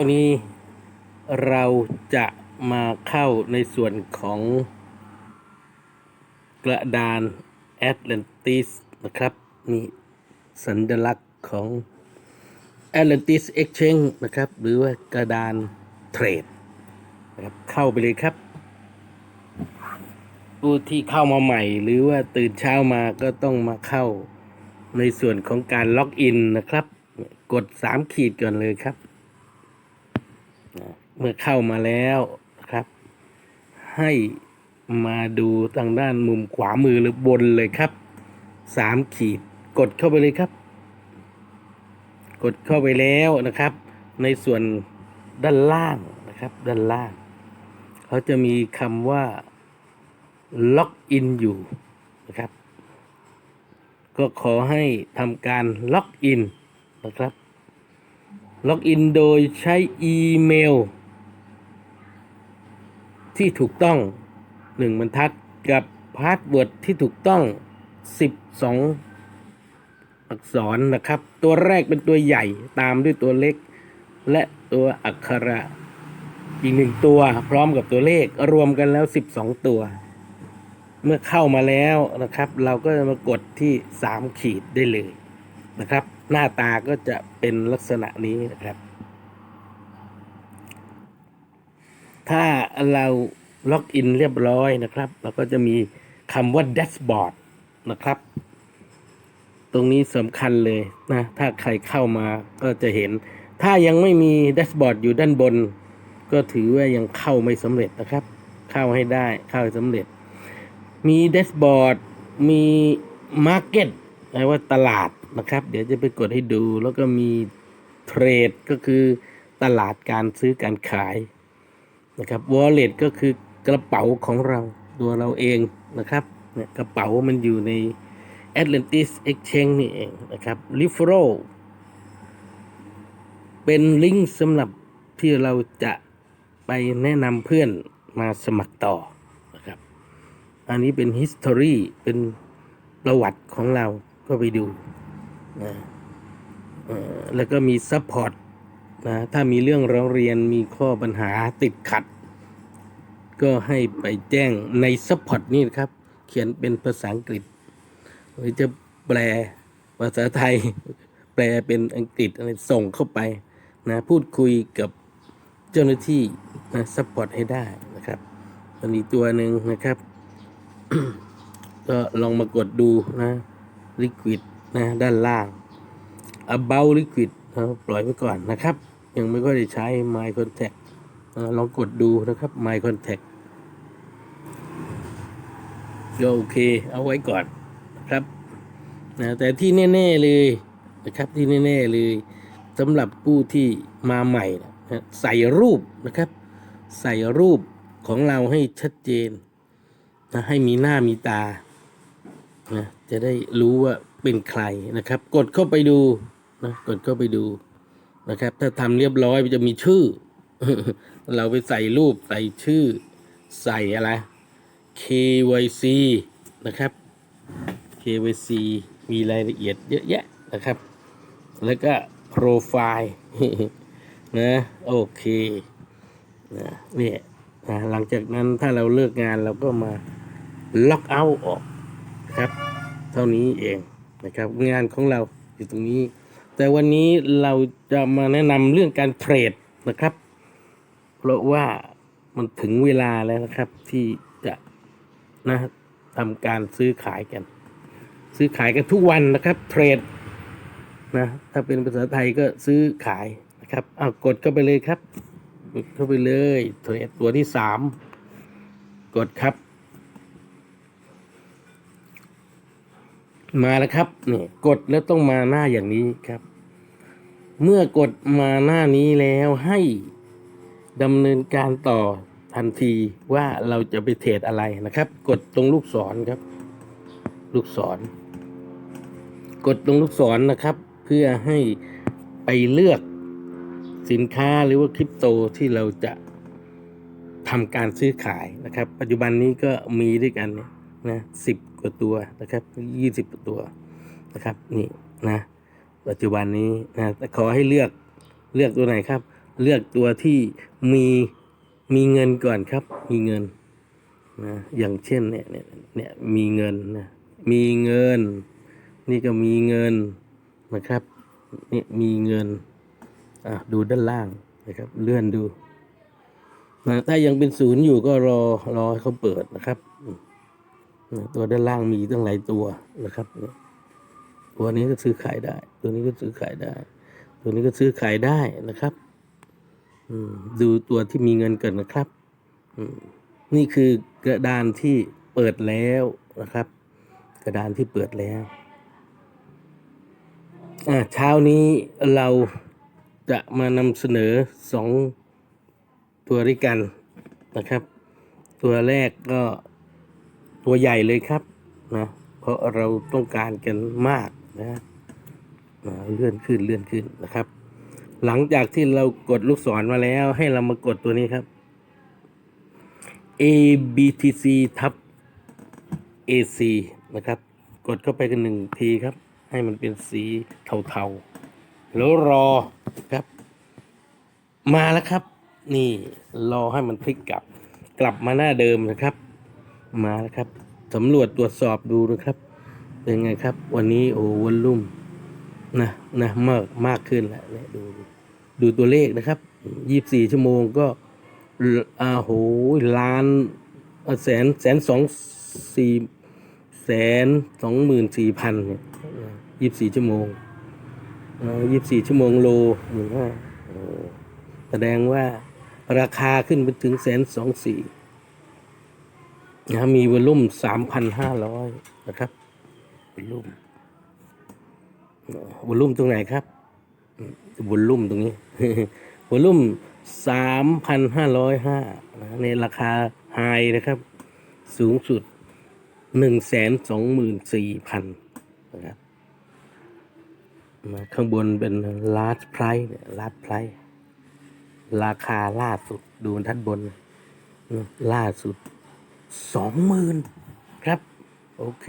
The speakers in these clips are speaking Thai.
วันนี้เราจะมาเข้าในส่วนของกระดานแอตแลนติสนะครับนี่สัญลักษณ์ของ Atlantis Exchange นะครับ หรือว่ากระดานเทรดนะครับเข้าไปเลยครับ ผู้ที่เข้ามาใหม่ หรือว่าตื่นเช้ามาก็ต้องมาเข้าในส่วนของการล็อกอินนะครับ กด 3 ขีดก่อนเลยครับ เมื่อเข้ามาแล้วนะครับ ให้มาดูทางด้านมุมขวามือหรือบนเลยครับสามขีดกดเข้าไปเลยครับ กดเข้าไปแล้วนะครับ ในส่วนด้านล่างนะครับ ด้านล่าง เขาจะมีคำว่าล็อกอินอยู่นะครับ ก็ขอให้ทำการล็อกอินนะครับ ล็อกอินโดยใช้อีเมล ที่ถูกต้องหนึ่งบรรทัดกับพาสเวิร์ดที่ถูกต้อง 12 อักษรนะครับ ตัวแรกเป็นตัวใหญ่ตามด้วยตัวเล็ก และตัวอักขระอีกหนึ่งตัวพร้อมกับตัวเลขรวมกันแล้ว 12 ตัว เมื่อเข้ามาแล้วนะครับ เราก็จะมากดที่ 3 ขีดได้เลยนะครับ หน้าตาก็จะเป็นลักษณะนี้นะครับ ถ้าเราล็อกอินเรียบร้อยนะครับ เราก็จะมีคำว่า dashboard นะครับ ตรงนี้สำคัญเลยนะ ถ้าใครเข้ามาก็จะเห็น ถ้ายังไม่มี dashboard อยู่ด้านบน ก็ถือว่ายังเข้าไม่สำเร็จนะครับ เข้าให้ได้เข้าสำเร็จ มีแดชบอร์ดมีมาร์เก็ตแปลว่าตลาด นะครับ เดี๋ยวจะไปกดให้ดูแล้วก็มีเทรดก็คือตลาดการซื้อการขายนะครับวอลเล็ตก็คือกระเป๋าของเราตัวเราเองนะครับเนี่ยกระเป๋ามันอยู่ใน Atlantis Exchange นี่เองนะครับ r e f e r a l เป็นลิงก์สำหรับที่เราจะไปแนะนำเพื่อนมาสมัครต่อนะครับ อันนี้เป็น history เป็นประวัติของเราก็ไปดู นะแล้วก็มี support นะถ้ามีเรื่องร้องเรียนมีข้อปัญหาติดขัด ก็ให้ไปแจ้งใน support นี่ครับ เขียนเป็นภาษาอังกฤษ หรือจะแปลภาษาไทย แปลเป็นอังกฤษอะไรส่งเข้าไปนะพูดคุยกับเจ้าหน้าที่นะ support ให้ได้นะครับอันนี้ตัวหนึ่งนะครับ ก็ลองมากดดูนะ liquid นะด้านล่าง about liquid นะปล่อยไว้ก่อนนะครับ ยังไม่ค่อยได้ใช้ my contact นะลองกดดูนะครับ my contact ก็โอเค เอาไว้ก่อนนะครับนะแต่ที่แน่ ๆ เลยนะครับที่แน่ ๆ เลยสำหรับผู้ที่มาใหม่นะใส่รูปนะครับ ใส่รูปของเราให้ชัดเจนนะให้มีหน้ามีตานะจะได้รู้ว่า เป็นใครนะครับ กดเข้าไปดูนะกดเข้าไปดูนะครับ ถ้าทำเรียบร้อยมันจะมีชื่อ เราไปใส่รูปใส่ชื่อ ใส่อะไร KYC นะครับ KYC มีรายละเอียดเยอะแยะนะครับ แล้วก็โปรไฟล์นะโอเคนะเนี่ยนะหลังจากนั้นถ้าเราเลิกงานเราก็มาล็อกเอาท์ออกครับ เท่านี้เอง นะครับ งานของเราอยู่ตรงนี้ แต่วันนี้เราจะมาแนะนำเรื่องการเทรดนะครับ เพราะว่ามันถึงเวลาแล้วนะครับที่จะนะทำการซื้อขายกัน ซื้อขายกันทุกวันนะครับเทรดนะถ้าเป็นภาษาไทยก็ซื้อขายนะครับอ้าวกดเข้าไปเลยครับกดเข้าไปเลยเทรดตัวที่สามกดครับ มาแล้วครับนี่กดแล้วต้องมาหน้าอย่างนี้ครับ เมื่อกดมาหน้านี้แล้วให้ดำเนินการต่อทันทีว่าเราจะไปเทรดอะไรนะครับ กดตรงลูกศรครับ ลูกศร กดตรงลูกศรนะครับ เพื่อให้ไปเลือกสินค้าหรือว่าคริปโตที่เราจะทำการซื้อขายนะครับ ปัจจุบันนี้ก็มีด้วยกันนะสิบ ว่าตัวนะครับยี่สิบตัวนะครับ นี่นะ ปัจจุบันนี้นะขอให้เลือกเลือกตัวไหนครับ เลือกตัวที่มีมีเงินก่อนครับ มีเงินนะอย่างเช่นเนี่ยเนี่ยเนี่ยมีเงินนะมีเงิน นี่ก็มีเงินนะครับนี่มีเงินอะดูด้านล่างนะครับ เลื่อนดูนะถ้ายังเป็นศูนย์อยู่ก็รอรอให้เขาเปิดนะครับ ตัวด้านล่างมีตั้งหลายตัวนะครับ ตัวนี้ก็ซื้อขายได้ ตัวนี้ก็ซื้อขายได้ ตัวนี้ก็ซื้อขายได้นะครับดูตัวที่มีเงินเก่อนนะครับนี่คือกระดานที่เปิดแล้วนะครับ กระดานที่เปิดแล้วเช้านี้เราจะมานำเสนอสองตัวด้วยกันนะครับ ตัวแรกก็ ตัวใหญ่เลยครับนะเพราะเราต้องการกันมากนะเลื่อนขึ้นเลื่อนขึ้นนะครับ หลังจากที่เรากดลูกศรมาแล้ว ให้เรามากดตัวนี้ครับ A B T C ทับ A C นะครับ กดเข้าไปกันหนึ่งทีครับ ให้มันเป็นสีเทาๆ แล้วรอครับ มาแล้วครับ นี่รอให้มันพลิกกลับ กลับมาหน้าเดิมนะครับ มาแล้วครับสำรวจตรวจสอบดูนะครับ เป็นไงครับ วันนี้โอ้วันลุ่มนะนะมากมากขึ้นแล้วเนี่ยดูดูตัวเลขนะครับยี่บสี่ชั่วโมงก็อ่าโหล้านแสนแสนสองสี่แสนสองหมื่นสี่พันเนี่ยยี่บสี่ชั่วโมงยี่บสี่ชั่วโมงโลหมื่นห้าแสดงว่าราคาขึ้นไปถึงแสนสองสี่ นะมีวอลลุ่มสามพันห้าร้อยนะครับวอลลุ่มวอลลุ่มตรงไหนครับวอลลุ่มตรงนี้วอลลุ่มสามพันห้าร้อยห้าในราคาไฮนะครับ สูงสุดหนึ่งแสนสองหมื่นสี่พันนะครับมาข้างบนเป็น last price เนี่ย last price ราคาล่าสุดดูบรรทัดบนนะล่าสุด สองหมื่นครับ โอเค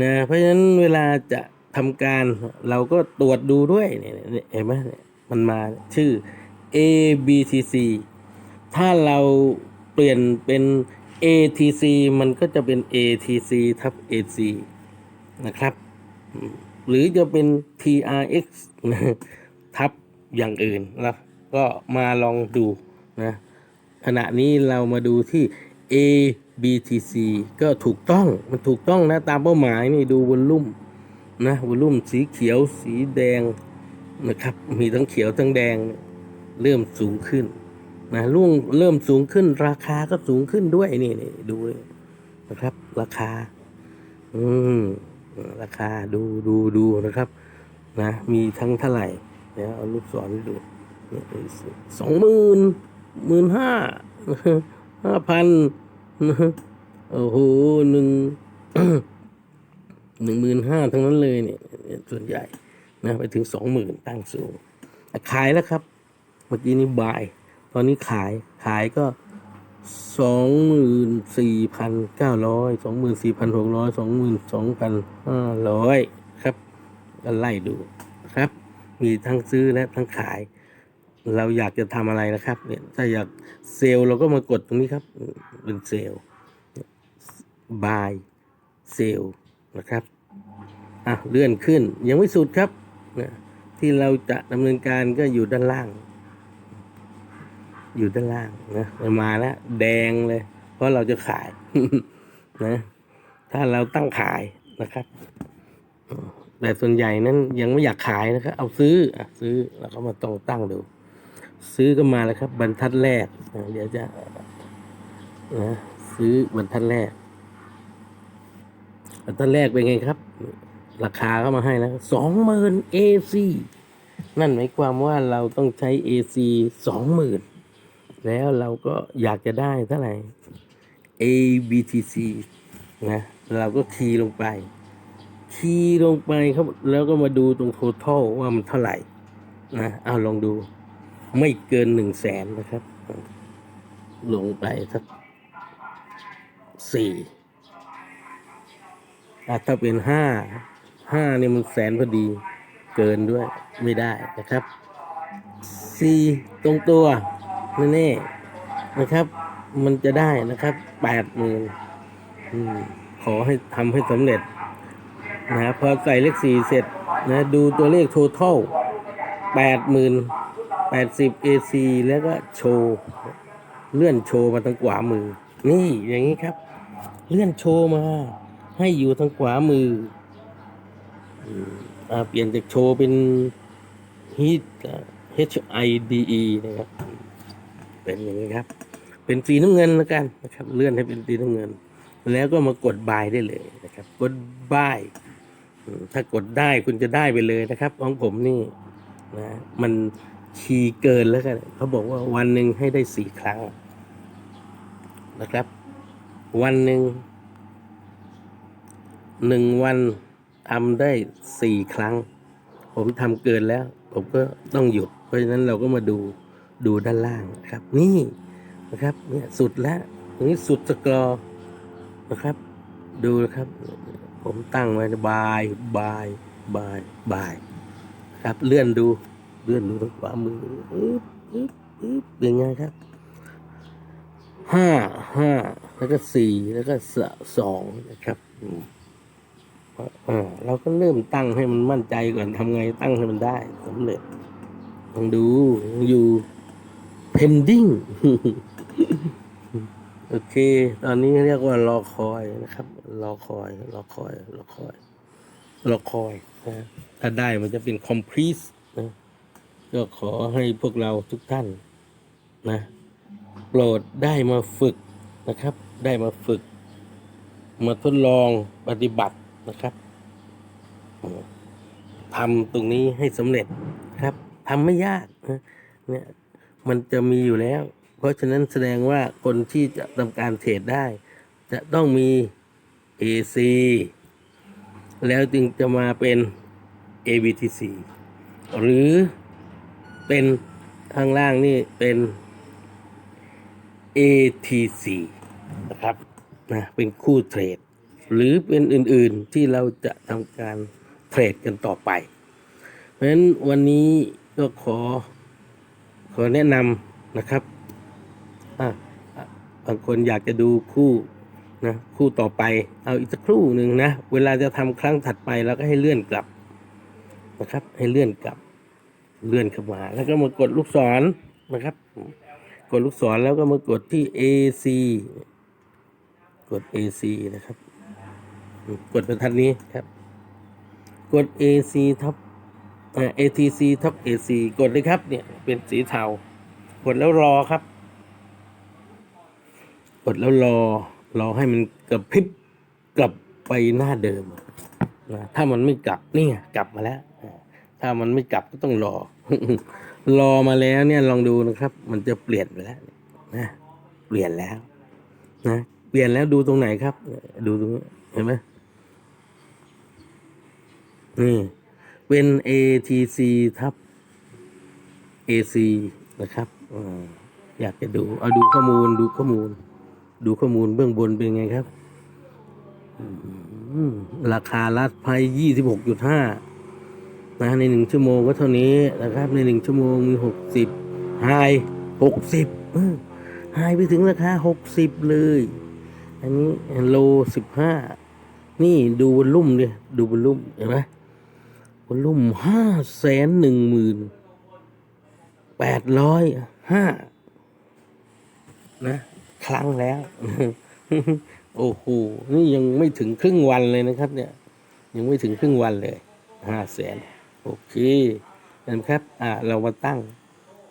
นะเพราะฉะนั้นเวลาจะทำการเราก็ตรวจดูด้วยเนี่ยเห็นไหมมันมาชื่อ A B T C ถ้าเราเปลี่ยนเป็น A T C มันก็จะเป็น A T C ทับ A C นะครับ หรือจะเป็น T R X ทับอย่างอื่นนะก็มาลองดูนะขณะนี้เรามาดูที่ A B T C ก็ถูกต้องมันถูกต้องนะ ตามเป้าหมายนี่ดูวอลลุ่มนะวอลลุ่มสีเขียวสีแดงนะครับ มีทั้งเขียวทั้งแดง เริ่มสูงขึ้นนะรุ่งเริ่มสูงขึ้น ราคาก็สูงขึ้นด้วยนี่นี่ดูนะครับ ราคา อืมราคาดูดูดูนะครับ นะ มีทั้งเท่าไหร่เดี๋ยวเอาลูกศรดูสองหมื่นหมื่นห้าห้าพัน โอ้โหหนึ่งหนึ่งหมื่นห้าทั้งนั้นเลยเนี่ย ส่วนใหญ่นะไปถึงสองหมื่นตั้งสูง ขายแล้วครับ เมื่อกี้นี้บาย ตอนนี้ขายขายก็สองหมื่นสี่พันเก้าร้อยสองหมื่นสี่พันหกร้อยสองหมื่นสองพันห้าร้อยครับก็ไล่ดูครับ มีทั้งซื้อและทั้งขาย เราอยากจะทำอะไรนะครับ เนี่ย ถ้าอยากเซลล์เราก็มากดตรงนี้ครับ เป็นเซลล์บายเซลล์นะครับอะเลื่อนขึ้นยังไม่สุดครับนะที่เราจะดำเนินการก็อยู่ด้านล่าง อยู่ด้านล่างนะมาแล้วแดงเลย เพราะเราจะขายนะถ้าเราตั้งขายนะครับแต่ส่วนใหญ่นั้นยังไม่อยากขายนะครับ เอาซื้ออซื้อเราก็มาต้องตั้งดู ซื้อก็มาแล้วครับ บรรทัดแรก เดี๋ยวจะนะซื้อบรรทัดแรกบรรทัดแรกเป็นไงครับ ราคาก็มาให้แล้วสองหมื่นเอซีนั่นหมายความว่าเราต้องใช้ AC สองหมื่นแล้วเราก็อยากจะได้เท่าไหร่ ABTC นะเราก็คีย์ลงไป คีย์ลงไปครับแล้วก็มาดูตรง total ว่ามันเท่าไหร่นะเอาลองดู ไม่เกินหนึ่งแสนนะครับ ลงไปสักสี่อะถ้าเป็นห้าห้านี่มันแสนพอดีเกินด้วยไม่ได้นะครับสี่ตรงตัวแน่ๆนะครับ มันจะได้นะครับแปดหมื่นขอให้ทำให้สำเร็จนะพอใส่เลขสี่เสร็จนะดูตัวเลข total แปดหมื่น แปดสิบ AC แล้วก็โชว์เลื่อนโชว์มาทางขวามือ นี่อย่างนี้ครับ เลื่อนโชว์มา ให้อยู่ทางขวามืออ่าเปลี่ยนจากโชว์เป็น HID H I D E นะครับ เป็นอย่างนี้ครับ เป็นสีน้ำเงินแล้วกันนะครับ เลื่อนให้เป็นสีน้ำเงิน แล้วก็มากดบายได้เลยนะครับ กดบายถ้ากดได้คุณจะได้ไปเลยนะครับ ของผมนี่นะมัน ชีเกินแล้วกันเขาบอกว่าวันหนึ่งให้ได้สี่ครั้งนะครับ วันหนึ่งหนึ่งวันทำได้สี่ครั้ง ผมทำเกินแล้ว ผมก็ต้องหยุด เพราะฉะนั้นเราก็มาดูดูด้านล่างนะครับ นี่นะครับเนี่ยสุดแล้วนี่สุดสกอร์นะครับ ดูนะครับ ผมตั้งไว้บายบายบายบายครับเลื่อนดู เลื่อนดูทางขวามืออึ๊บอึ๊บอึ๊บเป็นไงครับห้าห้าแล้วก็สี่แล้วก็สสองนะครับอืมอ่าเราก็เริ่มตั้งให้มันมั่นใจก่อนทำไงตั้งให้มันได้สำเร็จลองดูอยู่ pending โอเค ตอนนี้เรียกว่ารอคอยนะครับ รอคอย รอคอย รอคอย รอคอยนะถ้าได้มันจะเป็น complete ก็ขอให้พวกเราทุกท่านนะโปรดได้มาฝึกนะครับ ได้มาฝึก มาทดลองปฏิบัตินะครับทำตรงนี้ให้สำเร็จครับทำไม่ยากเนี่ยมันจะมีอยู่แล้ว เพราะฉะนั้นแสดงว่าคนที่จะทำการเทรดได้ จะต้องมี AC แล้วจึงจะมาเป็น ABTC หรือ เป็นข้างล่างนี่เป็น ATC นะครับนะเป็นคู่เทรด หรือเป็นอื่นๆที่เราจะทำการเทรดกันต่อไป เพราะฉะนั้นวันนี้ก็ขอขอแนะนำนะครับบางคนอยากจะดูคู่นะคู่ต่อไปเอาอีกสักครู่หนึ่งนะ เวลาจะทำครั้งถัดไปเราก็ให้เลื่อนกลับนะครับ ให้เลื่อนกลับ เลื่อนเข้ามา แล้วก็มากดลูกศรนะครับ กดลูกศรแล้วก็มากดที่ AC กด AC นะครับ กดบรรทัดนี้ครับ กด AC ท็อปเอ่อ ATC ท็อป AC กดเลยครับ เนี่ยเป็นสีเทากดแล้วรอครับ กดแล้วรอ รอให้มันกระพริบกลับไปหน้าเดิมนะถ้ามันไม่กลับนี่กลับมาแล้ว ถ้ามันไม่กลับก็ต้องรอ รอมาแล้วเนี่ยลองดูนะครับ มันจะเปลี่ยนไปแล้วนะเปลี่ยนแล้วนะเปลี่ยนแล้วดูตรงไหนครับ ดูตรงนี้เห็นไหมนี่เป็น ATC ทับ AC นะครับอยากจะดู เอาดูข้อมูลดูข้อมูล ดูข้อมูลเบื้องบนเป็นไงครับ ราคาลัดไพ่ยี่สิบหกจุดห้า นะในหนึ่งชั่วโมงก็เท่านี้นะครับ ในหนึ่งชั่วโมงมีหกสิบไฮหกสิบไฮไปถึงราคาหกสิบเลย อันนี้โลสิบห้านี่ดูวอลลุ่มดิดูวอลลุ่มเห็นไหมวอลลุ่มห้าแสนหนึ่งหมื่นแปดร้อยห้านะครั้งแล้วโอ้โห นี่ยังไม่ถึงครึ่งวันเลยนะครับ เนี่ย ยังไม่ถึงครึ่งวันเลยห้าแสน โอเคนะครับ อ่า เรามาตั้ง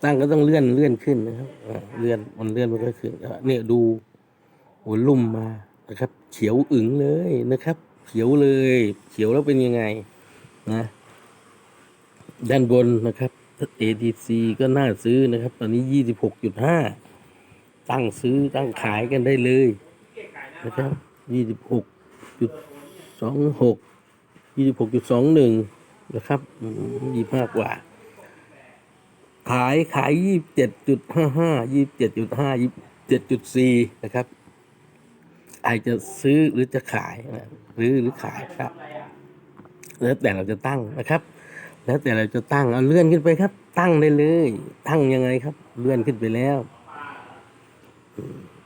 ตั้งก็ต้องเลื่อนเลื่อนขึ้นนะครับอ่าเลื่อนมันเลื่อนมันก็ขึ้นเนี่ยดูหัวลุ่มมานะครับ เขียวอึ๋งเลยนะครับ เขียวเลย เขียวแล้วเป็นยังไงนะด้านบนนะครับ ATC ก็น่าซื้อนะครับ ตอนนี้ยี่สิบหกจุดห้าตั้งซื้อตั้งขายกันได้เลยนะครับยี่สิบหกจุดสองหกยี่สิบหกจุดสองหนึ่ง นะครับยี่มากกว่า ขายขายยี่สิบเจ็ดจุดห้าห้ายี่สิบเจ็ดจุดห้ายี่สิบเจ็ดจุดสี่นะครับอาจจะซื้อหรือจะขายนะหรือหรือขายครับ แล้วแต่เราจะตั้งนะครับ แล้วแต่เราจะตั้งเอาเลื่อนขึ้นไปครับ ตั้งได้เลย ตั้งยังไงครับ เลื่อนขึ้นไปแล้ว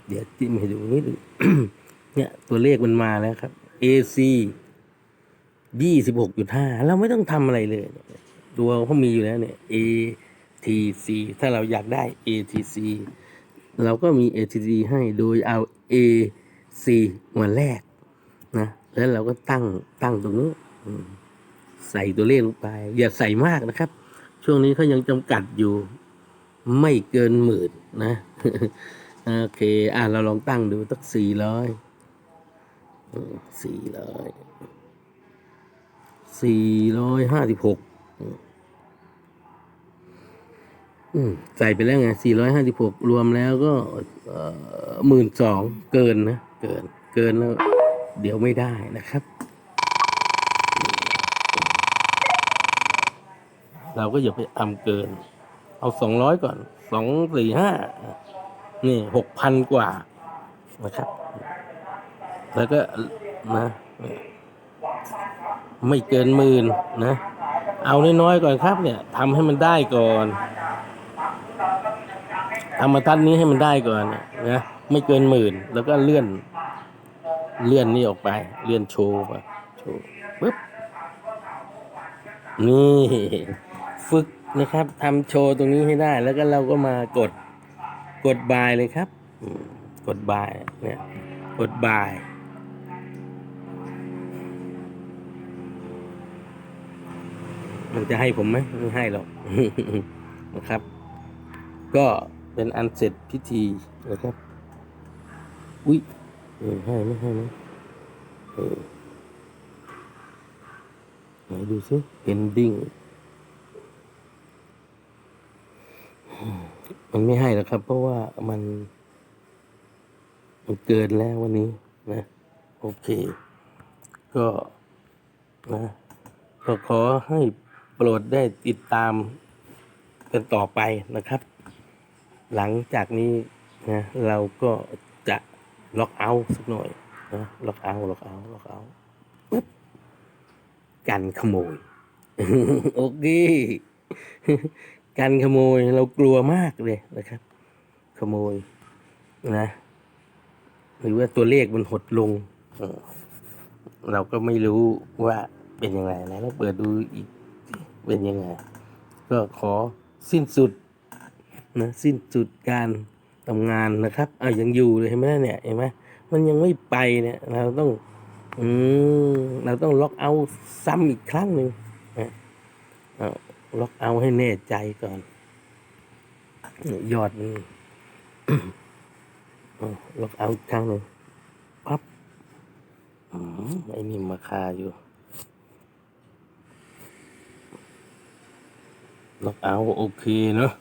เดี๋ยวจิ้มให้ดูนิดเนี่ยตัวเลขมันมาแล้วครับ AC ยี่สิบหกจุดห้าเราไม่ต้องทำอะไรเลย ตัวเขามีอยู่แล้วเนี่ย ATC ถ้าเราอยากได้ ATC เราก็มี ATC ให้โดยเอา AC มาแลกนะแล้วเราก็ตั้งตั้งตรงนี้ใส่ตัวเลขลงไป อย่าใส่มากนะครับ ช่วงนี้เขายังจำกัดอยู่ไม่เกินหมื่นนะโอเค อะเราลองตั้งดูตักสี่ร้อยสี่ร้อย สี่ร้อยห้าสิบหกใส่ไปแล้วไงสี่ร้อยห้าสิบหกรวมแล้วก็หมื่นสองเกินนะ เกิน เกินแล้ว เดี๋ยวไม่ได้นะครับ เราก็อย่าไปทำเกิน เอาสองร้อยก่อนสองสี่ห้านี่หกพันกว่านะครับ แล้วก็นะ ไม่เกินหมื่นนะ เอาน้อยๆก่อนครับเนี่ยทำให้มันได้ก่อนทำมาทัดนี้ให้มันได้ก่อนนะไม่เกินหมื่น แล้วก็เลื่อน เลื่อนนี่ออกไป เลื่อนโชว์ไปโชว์ปึ๊บนี่ฝึกนะครับทำโชว์ตรงนี้ให้ได้ แล้วก็เราก็มากดกดบายเลยครับ กดบายเนี่ยกดบาย มันจะให้ผมไหมไม่ให้หรอกนะครับ ก็เป็นอันเสร็จพิธีนะครับ อุ้ยเออให้ไม่ให้ไหมเออไหนดูสิ ending มันไม่ให้หรอกครับ เพราะว่ามัน มันเกินแล้ววันนี้นะ โอเค ก็นะก็ขอให้ โปรดได้ติดตามกันต่อไปนะครับ หลังจากนี้นะเราก็จะล็อกเอาสักหน่อยนะล็อกเอาล็อกเอาล็อกเอาปึ๊บกันขโมยโอเคกันขโมยเรากลัวมากเลยนะครับ ขโมยนะหรือว่าตัวเลขมันหดลงเออเราก็ไม่รู้ว่าเป็นยังไงนะเราเปิดดูอีก เป็นยังไง ก็ขอสิ้นสุดนะสิ้นสุดการทำงานนะครับอะยังอยู่เลยเห็นไหมเนี่ยเห็นไหมมันยังไม่ไปเนี่ยเราต้องอืมเราต้องล็อกเอาซ้ำอีกครั้งหนึ่งนะล็อกเอาให้แน่ใจก่อนยอดนเอาล็อกเอาอีกครั้งหนึ่งปั๊บอืมไอ้นี่มาคาอยู่ ล็อกเอาท์โอเคเนาะ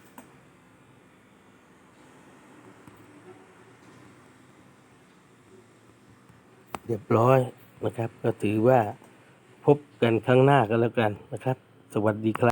เรียบร้อยนะครับ ก็ถือว่าพบกันครั้งหน้ากันแล้วกันนะครับ สวัสดีครับ